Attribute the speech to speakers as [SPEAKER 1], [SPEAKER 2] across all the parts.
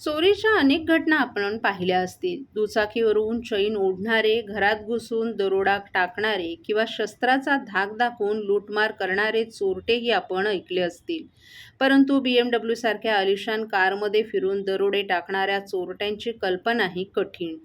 [SPEAKER 1] चोरीच्या अनेक घटना आपण पाहिल्या असतील. दुचाकीवरून चैन ओढणारे घरात घुसून दरोडा टाकणारे किंवा शस्त्राचा धाक दाखवून लूटमार करणारे चोरटेही आपण ऐकले असतील. परंतु बी एम डब्ल्यू सारख्या आलिशान कारमध्ये फिरून दरोडे टाकणाऱ्या चोरट्यांची कल्पनाही कठीण.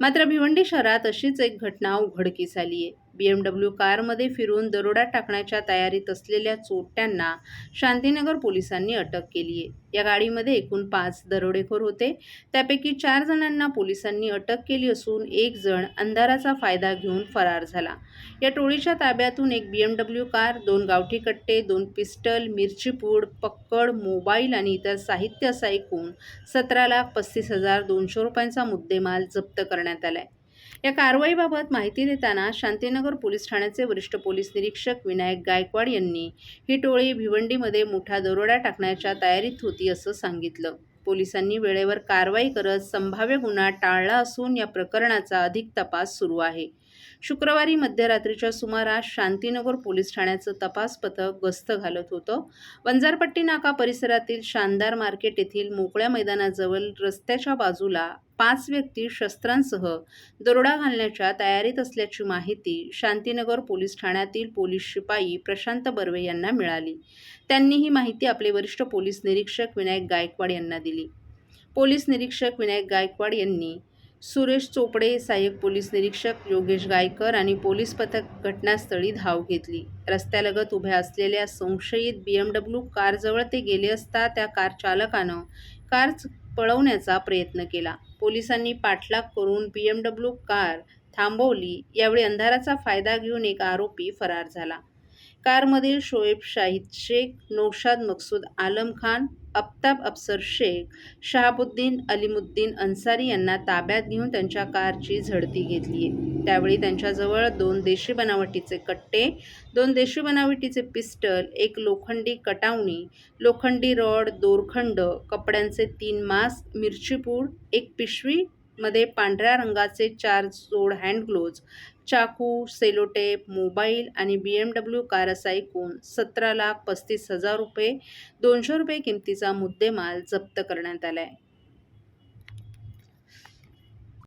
[SPEAKER 1] मात्र भिवंडी शहरात अशीच एक घटना उघडकीस आली आहे बी एम डब्ल्यू कारमध्ये फिरून दरोडा टाकण्याच्या तयारीत असलेल्या चोरट्यांना शांतीनगर पोलिसांनी अटक केली आहे. या गाडीमध्ये एकूण पाच दरोडेखोर होते. त्यापैकी चार जणांना पोलिसांनी अटक केली असून एक जण अंधाराचा फायदा घेऊन फरार झाला. या टोळीच्या ताब्यातून एक बी एम डब्ल्यू कार दोन गावठी कट्टे दोन पिस्टल मिरचीपूड पक्कड मोबाईल आणि इतर साहित्य असा एकूण सतरा लाख पस्तीस हजार दोनशे रुपयांचा मुद्देमाल जप्त करण्यात आला आहे या कारवाईबाबत माहिती देताना शांतीनगर पोलीस ठाण्याचे वरिष्ठ पोलीस निरीक्षक विनायक गायकवाड यांनी ही टोळी भिवंडीमध्ये मोठा दरोडा टाकण्याच्या तयारीत होती असं सांगितलं. पोलिसांनी वेळेवर कारवाई करत संभाव्य गुन्हा टाळला असून या प्रकरणाचा अधिक तपास सुरू आहे. शुक्रवारी मध्यरात्रीच्या सुमारास शांतीनगर पोलीस ठाण्याचं तपास पथक गस्त घालत होतं. वंजारपट्टी नाका परिसरातील शानदार मार्केट येथील मोकळ्या मैदानाजवळ रस्त्याच्या बाजूला पाच व्यक्ती शस्त्रांसह दरोडा घालण्याच्या तयारीत असल्याची माहिती शांतीनगर पोलीस ठाण्यातील पोलीस शिपाई प्रशांत बर्वे यांना मिळाली. त्यांनी ही माहिती आपले वरिष्ठ पोलीस निरीक्षक विनायक गायकवाड यांना दिली. पोलीस निरीक्षक विनायक गायकवाड यांनी सुरेश चोपडे सहाय्यक पोलीस निरीक्षक योगेश गायकर आणि पोलीस पथक घटनास्थळी धाव घेतली. रस्त्यालगत उभ्या असलेल्या संशयित बी एम डब्ल्यू कारजवळ ते गेले असता त्या कार चालकानं कार पळवण्याचा प्रयत्न केला. पोलिसांनी पाठलाग करून बी एम डब्ल्यू कार थांबवली. यावेळी अंधाराचा फायदा घेऊन एक आरोपी फरार झाला. कारमधील शोएब शाहिद शेख नौशाद मकसूद आलम खान अफ्ताब अफसर शेख शहाबुद्दीन अलिमुद्दीन अन्सारी यांना ताब्यात घेऊन त्यांच्या कारची झडती घेतली आहे. त्यावेळी त्यांच्याजवळ दोन देशी बनावटीचे कट्टे दोन देशी बनावटीचे पिस्टल एक लोखंडी कटावणी लोखंडी रॉड दोरखंड कपड्यांचे तीन मास्क मिरचीपूड एक पिशवी मध्ये पांढऱ्या रंगाचे चार जोड हँड ग्लोव्ज चाकू सेलोटेप मोबाईल आणि बी एम डब्ल्यू कार असा एकूण सतरा लाख पस्तीस हजार रुपये दोनशे रुपये किमतीचा मुद्देमाल जप्त करण्यात आला आहे